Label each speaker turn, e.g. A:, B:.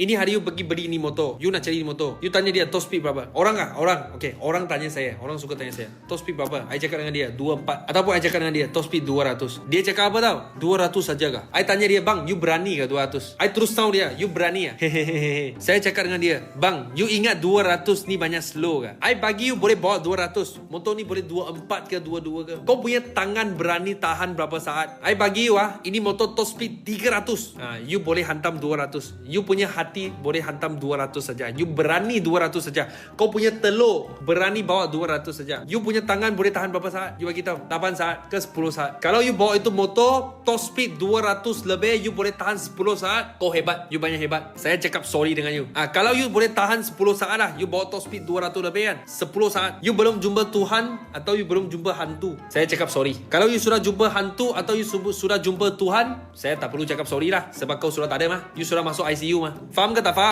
A: Ini hari you pergi beli ni motor. You nak cari ni motor. You tanya dia top speed berapa? Orang ah, orang. Okay, orang tanya saya. Orang suka tanya saya. Top speed berapa? I cakap dengan dia 24 ataupun I cakap dengan dia top speed 200. Dia cakap apa tau? 200 saja kah? I tanya dia, "Bang, you berani ke 200?" I terus tahu dia, "You berani ah?" Saya cakap dengan dia, "Bang, you ingat 200 ni banyak slow ke? I bagi you boleh bawa 200. Motor ni boleh 24 ke 22 ke? Kau punya tangan berani tahan berapa saat? I bagi you ah, ini motor top speed 300. Ah, you boleh hantam 200. You punya hati boleh hantam 200 saja. You berani 200 saja. Kau punya telur berani bawa 200 saja. You punya tangan boleh tahan berapa saat? You bagi tahu. 8 saat ke 10 saat. Kalau you bawa itu motor top speed 200 lebih, you boleh tahan 10 saat. Kau hebat. You banyak hebat. Saya cakap sorry dengan you. Ah, kalau you boleh tahan 10 saat lah, you bawa top speed 200 lebih kan? 10 saat. You belum jumpa Tuhan atau you belum jumpa hantu. Saya cakap sorry. Kalau you sudah jumpa hantu atau you sudah jumpa Tuhan, saya tak perlu cakap sorry lah. Sebab kau sudah tak ada mah. You sudah masuk ICU mah. Faham ke tak faham?